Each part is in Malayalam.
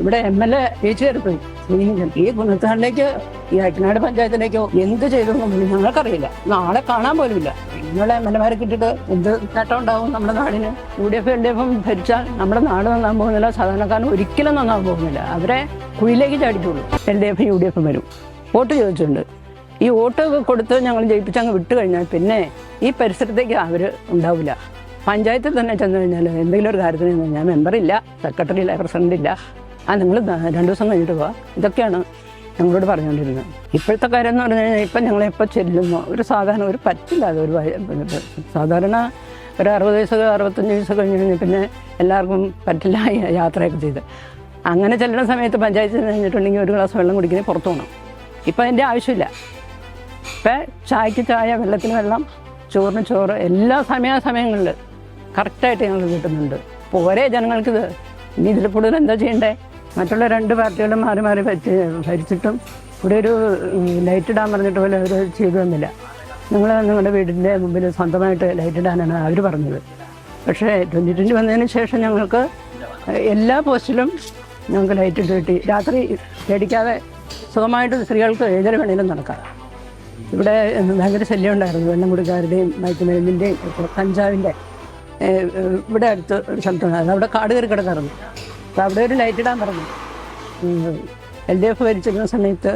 ഇവിടെ എം എൽ എ ജയിച്ചു കയറിപ്പോയി ശ്രീനിധൻ ഈ കുന്നത്താണ്ടിലേക്ക് ഈ അയക്കനാട് പഞ്ചായത്തിലേക്കോ എന്ത് ചെയ്തു ഞങ്ങൾക്കറിയില്ല. നാളെ കാണാൻ പോലുമില്ല. നിങ്ങളെ എം എൽ എമാരെ കിട്ടിയിട്ട് എന്ത് നേട്ടം ഉണ്ടാവും നമ്മുടെ നാടിന്? U D F L D എഫും ഭരിച്ചാൽ നമ്മുടെ നാട് നന്നാൻ പോകുന്നില്ല. സാധാരണക്കാരൻ ഒരിക്കലും നന്നാൻ പോകുന്നില്ല. അവരെ കുഴിയിലേക്ക് ചാടിക്കുള്ളൂ എൽ ഡി എഫും യു ഡി എഫും വരും. വോട്ട് ചോദിച്ചിട്ടുണ്ട്. ഈ വോട്ട് കൊടുത്ത് ഞങ്ങൾ ജയിപ്പിച്ച് അങ്ങ് വിട്ട് കഴിഞ്ഞാൽ പിന്നെ ഈ പരിസരത്തേക്ക് അവർ ഉണ്ടാവില്ല. പഞ്ചായത്തിൽ തന്നെ ചെന്ന് കഴിഞ്ഞാൽ എന്തെങ്കിലും ഒരു കാര്യത്തിന് ഞാൻ മെമ്പറില്ല സെക്രട്ടറി ഇല്ല പ്രസിഡന്റ് ഇല്ല. ആ നിങ്ങൾ രണ്ടു ദിവസം കഴിഞ്ഞിട്ട് പോവാ ഇതൊക്കെയാണ് ഞങ്ങളോട് പറഞ്ഞുകൊണ്ടിരുന്നത് ഇപ്പോഴത്തെ കാര്യം എന്ന് പറഞ്ഞു കഴിഞ്ഞാൽ ഇപ്പം ഞങ്ങളെപ്പോൾ ചെല്ലുന്നു. ഒരു സാധാരണ ഒരു പറ്റില്ല അത് ഒരു സാധാരണ ഒരു അറുപത് വയസ്സ് അറുപത്തഞ്ച് വയസ്സ് കഴിഞ്ഞ് കഴിഞ്ഞാൽ പിന്നെ എല്ലാവർക്കും പറ്റില്ല യാത്രയൊക്കെ ചെയ്ത്. അങ്ങനെ ചെല്ലുന്ന സമയത്ത് പഞ്ചായത്തിൽ കഴിഞ്ഞിട്ടുണ്ടെങ്കിൽ ഒരു ഗ്ലാസ് വെള്ളം കുടിക്കുന്നത് പുറത്തു പോകണം ഇപ്പം അതിന്റെ ആവശ്യമില്ല. ഇപ്പം ചായക്ക് ചായ വെള്ളത്തിന് വെള്ളം ചോറിന് ചോറ് എല്ലാ സമയാസമയങ്ങളിൽ കറക്റ്റായിട്ട് ഞങ്ങൾ കിട്ടുന്നുണ്ട്. പോരെ ജനങ്ങൾക്കിത്. ഇനി ഇതിൽ കൂടുതൽ എന്താ ചെയ്യണ്ടേ? മറ്റുള്ള രണ്ട് പാർട്ടികളും മാറി മാറി ഭരിച്ച് ഭരിച്ചിട്ടും ഇവിടെ ഒരു ലൈറ്റ് ഇടാൻ പറഞ്ഞിട്ട് പോലും അവർ ചെയ്തു തന്നില്ല നിങ്ങൾ നിങ്ങളുടെ വീടിന്റെ മുമ്പിൽ സ്വന്തമായിട്ട് ലൈറ്റ് ഇടാനാണ് അവർ പറഞ്ഞത്. പക്ഷേ ട്വന്റി ട്വന്റി വന്നതിന് ശേഷം ഞങ്ങൾക്ക് എല്ലാ പോസ്റ്റിലും ഞങ്ങൾക്ക് ലൈറ്റ് ഇട്ട് കിട്ടി. രാത്രി പേടിക്കാതെ സുഖമായിട്ട് സ്ത്രീകൾക്ക് ഏതൊരു വേണേലും നടക്കാം. ഇവിടെ ഭയങ്കര ശല്യം ഉണ്ടായിരുന്നു. വെള്ളം കുടിക്കാരുടെയും മയക്കുമരുന്നിന്റെയും കഞ്ചാവിന്റെ ഇവിടെ അടുത്ത് ഒരു സ്ഥലത്തുണ്ടായിരുന്നു. അവിടെ കാട് കയറി കിടക്കാറുണ്ട്. അപ്പോൾ അവിടെ ഒരു ലൈറ്റ് ഇടാൻ പറഞ്ഞു. എൽ ഡി എഫ് ഭരിച്ചിരുന്ന സമയത്ത്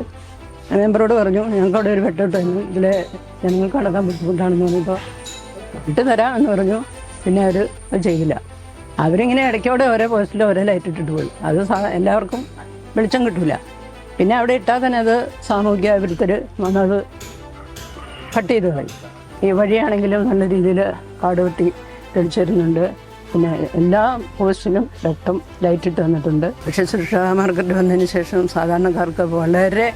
മെമ്പറോട് പറഞ്ഞു ഞങ്ങൾക്ക് അവിടെ ഒരു വെട്ടോട്ട് വന്നു ഇതിൽ ജനങ്ങൾക്ക് അടക്കാൻ ബുദ്ധിമുട്ടാണെന്ന് പറഞ്ഞപ്പോൾ ഇട്ട് തരാം എന്ന് പറഞ്ഞു. പിന്നെ അവർ ചെയ്തില്ല. അവരിങ്ങനെ ഇടയ്ക്കോടെ ഓരോ പോസ്റ്റിൽ ഓരോ ലൈറ്റ് ഇട്ടിട്ട് പോയി. അത് എല്ലാവർക്കും വെളിച്ചം കിട്ടില്ല പിന്നെ അവിടെ ഇട്ടാൽ തന്നെ അത് സാമൂഹ്യ വിരുദ്ധർ വന്നത് കട്ട് ചെയ്ത് കളയും ഈ വഴിയാണെങ്കിലും നല്ല രീതിയിൽ കാട് വെട്ടി തെളിച്ചിരുന്നുണ്ട്. പിന്നെ എല്ലാ പോസ്റ്റിലും രക്തം ലൈറ്റ് ഇട്ട് തന്നിട്ടുണ്ട്. പക്ഷേ സുരക്ഷാ മാർക്കറ്റ് വന്നതിന് ശേഷം സാധാരണക്കാർക്ക് വളരെ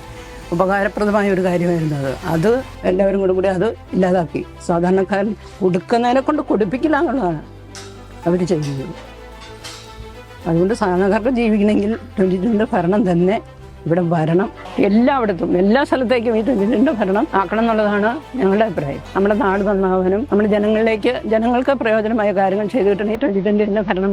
ഉപകാരപ്രദമായ ഒരു കാര്യമായിരുന്നു അത്. അത് എല്ലാവരും കൂടെ കൂടി അത് ഇല്ലാതാക്കി. സാധാരണക്കാരൻ കൊടുക്കുന്നതിനെ കൊണ്ട് കൊടുപ്പിക്കില്ല എന്നുള്ളതാണ് അവർ ചെയ്യുന്നത്. അതുകൊണ്ട് സാധാരണക്കാർക്ക് ജീവിക്കണമെങ്കിൽ ട്വന്റി ട്വന്റെ ഭരണം തന്നെ ഇവിടെ വരണം എല്ലായിടത്തും എല്ലാ സ്ഥലത്തേക്കും ഈ ട്വന്റി ഭരണം ആക്കണം എന്നുള്ളതാണ് ഞങ്ങളുടെ അഭിപ്രായം. നമ്മുടെ നാട് നന്നാവാനും നമ്മുടെ ജനങ്ങളിലേക്ക് ജനങ്ങൾക്ക് പ്രയോജനമായ കാര്യങ്ങൾ ചെയ്തു കിട്ടണം. ഈ ട്വന്റി ഭരണം